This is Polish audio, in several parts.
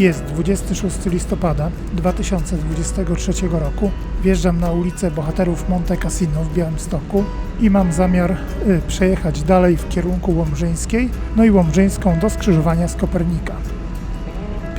Jest 26 listopada 2023 roku. Wjeżdżam na ulicę Bohaterów Monte Cassino w Białymstoku i mam zamiar y, przejechać dalej w kierunku Łomżyńskiej, no i Łomżyńską do skrzyżowania z Kopernika.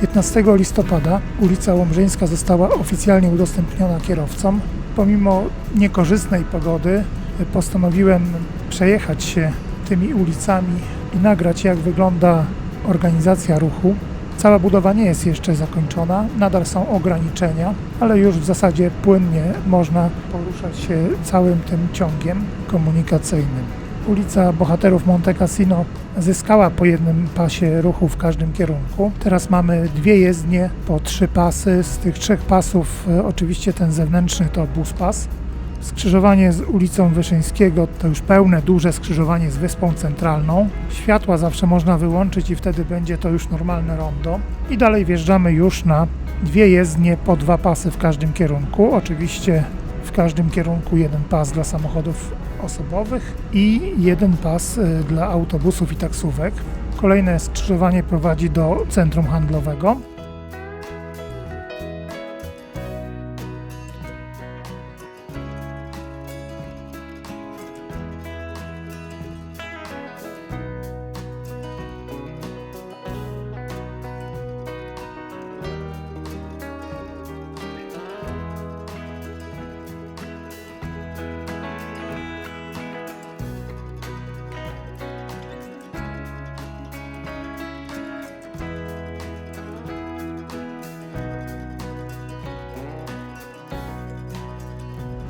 15 listopada ulica Łomżyńska została oficjalnie udostępniona kierowcom. Pomimo niekorzystnej pogody y, postanowiłem przejechać się tymi ulicami i nagrać jak wygląda organizacja ruchu. Cała budowa nie jest jeszcze zakończona, nadal są ograniczenia, ale już w zasadzie płynnie można poruszać się całym tym ciągiem komunikacyjnym. Ulica Bohaterów Monte Cassino zyskała po jednym pasie ruchu w każdym kierunku. Teraz mamy dwie jezdnie po trzy pasy. Z tych trzech pasów e, oczywiście ten zewnętrzny to bus pas. Skrzyżowanie z ulicą Wyszyńskiego to już pełne, duże skrzyżowanie z Wyspą Centralną. Światła zawsze można wyłączyć i wtedy będzie to już normalne rondo. I dalej wjeżdżamy już na dwie jezdnie po dwa pasy w każdym kierunku. Oczywiście w każdym kierunku jeden pas dla samochodów osobowych i jeden pas y, dla autobusów i taksówek. Kolejne skrzyżowanie prowadzi do centrum handlowego.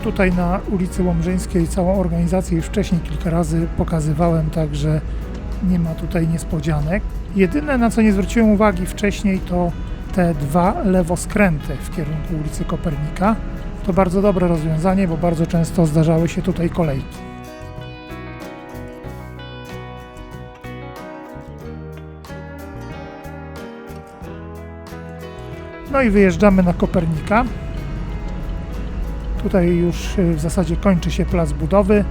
Tutaj na ulicy Łomżyńskiej całą organizację już wcześniej kilka razy pokazywałem, także nie ma tutaj niespodzianek. Jedyne na co nie zwróciłem uwagi wcześniej to te dwa lewoskręty w kierunku ulicy Kopernika. To bardzo dobre rozwiązanie, bo bardzo często zdarzały się tutaj kolejki. No i wyjeżdżamy na Kopernika. Tutaj już y, w zasadzie kończy się plac budowy,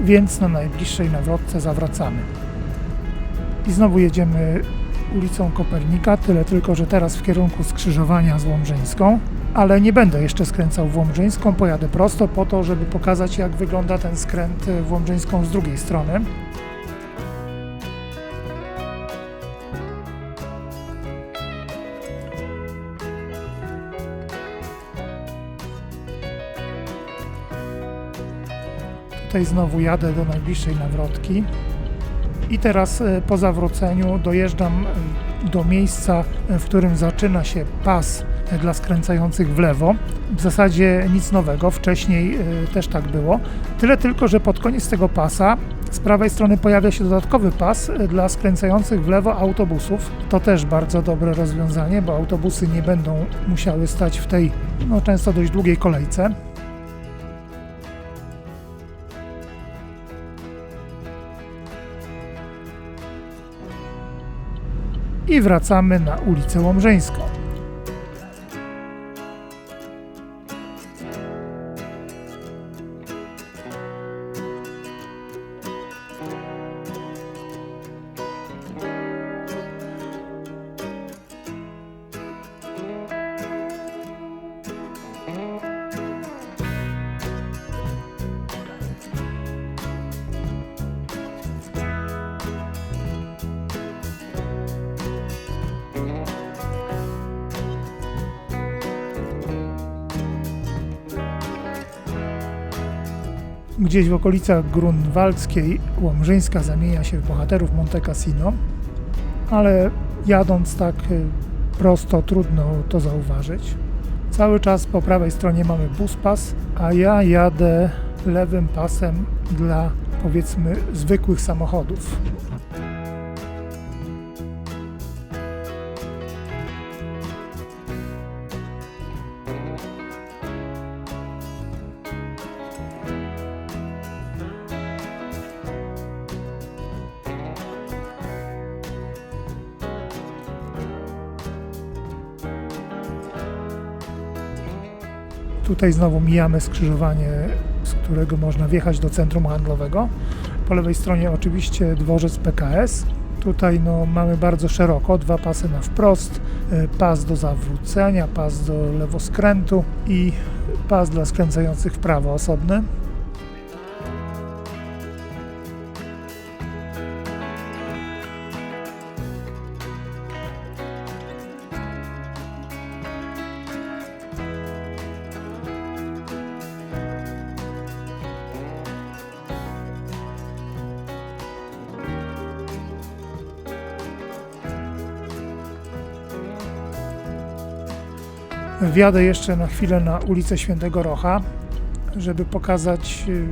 więc na najbliższej nawrotce zawracamy. I znowu jedziemy ulicą Kopernika, tyle tylko, że teraz w kierunku skrzyżowania z Łomżyńską, ale nie będę jeszcze skręcał w Łomżyńską, pojadę prosto po to, żeby pokazać jak wygląda ten skręt y, w Łomżyńską z drugiej strony. Tutaj znowu jadę do najbliższej nawrotki. I teraz e, po zawróceniu dojeżdżam e, do miejsca, e, w którym zaczyna się pas dla skręcających w lewo. W zasadzie nic nowego, wcześniej też tak było. Tyle tylko, że pod koniec tego pasa z prawej strony pojawia się dodatkowy pas dla skręcających w lewo autobusów. To też bardzo dobre rozwiązanie, bo autobusy nie będą musiały stać w tej no, często dość długiej kolejce. I wracamy na ulicę Łomżyńską. Gdzieś w okolicach Grunwaldzkiej Łomżyńska zamienia się w bohaterów Monte Cassino, ale jadąc tak y, prosto trudno to zauważyć. Cały czas po prawej stronie mamy bus pas, a ja jadę lewym pasem dla powiedzmy zwykłych samochodów. Tutaj znowu mijamy skrzyżowanie, z którego można wjechać do centrum handlowego. Po lewej stronie oczywiście dworzec PKS. Tutaj no, mamy bardzo szeroko, dwa pasy na wprost, e, pas do zawrócenia, pas do lewoskrętu i pas dla skręcających w prawo osobny. Wjadę jeszcze na chwilę na ulicę Świętego Rocha, żeby pokazać y,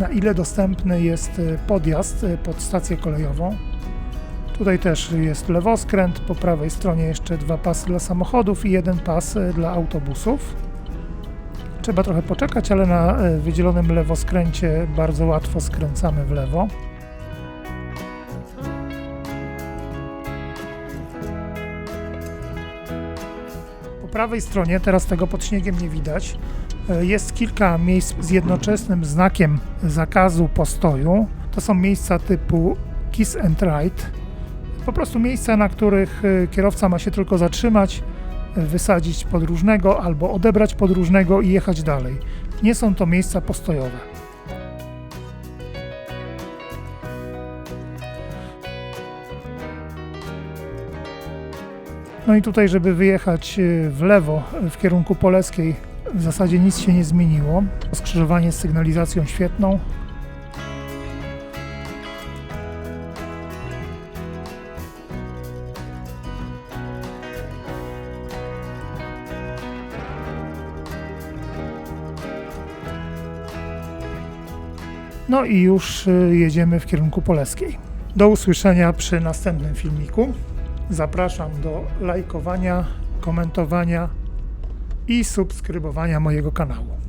na ile dostępny jest y, podjazd y, pod stację kolejową. Tutaj też jest lewoskręt, po prawej stronie jeszcze dwa pasy dla samochodów i jeden pas dla autobusów. Trzeba trochę poczekać, ale na wydzielonym lewoskręcie bardzo łatwo skręcamy w lewo. Po prawej stronie, teraz tego pod śniegiem nie widać, e, jest kilka miejsc z jednoczesnym znakiem zakazu postoju. To są miejsca typu Kiss and Ride. Po prostu miejsca, na których e, kierowca ma się tylko zatrzymać, e, wysadzić podróżnego albo odebrać podróżnego i jechać dalej. Nie są to miejsca postojowe. No i tutaj, żeby wyjechać y, w lewo w kierunku Poleskiej, w zasadzie nic się nie zmieniło. Skrzyżowanie z sygnalizacją świetną. No i już y, jedziemy w kierunku Poleskiej. Do usłyszenia przy następnym filmiku. Zapraszam do lajkowania, komentowania i subskrybowania mojego kanału.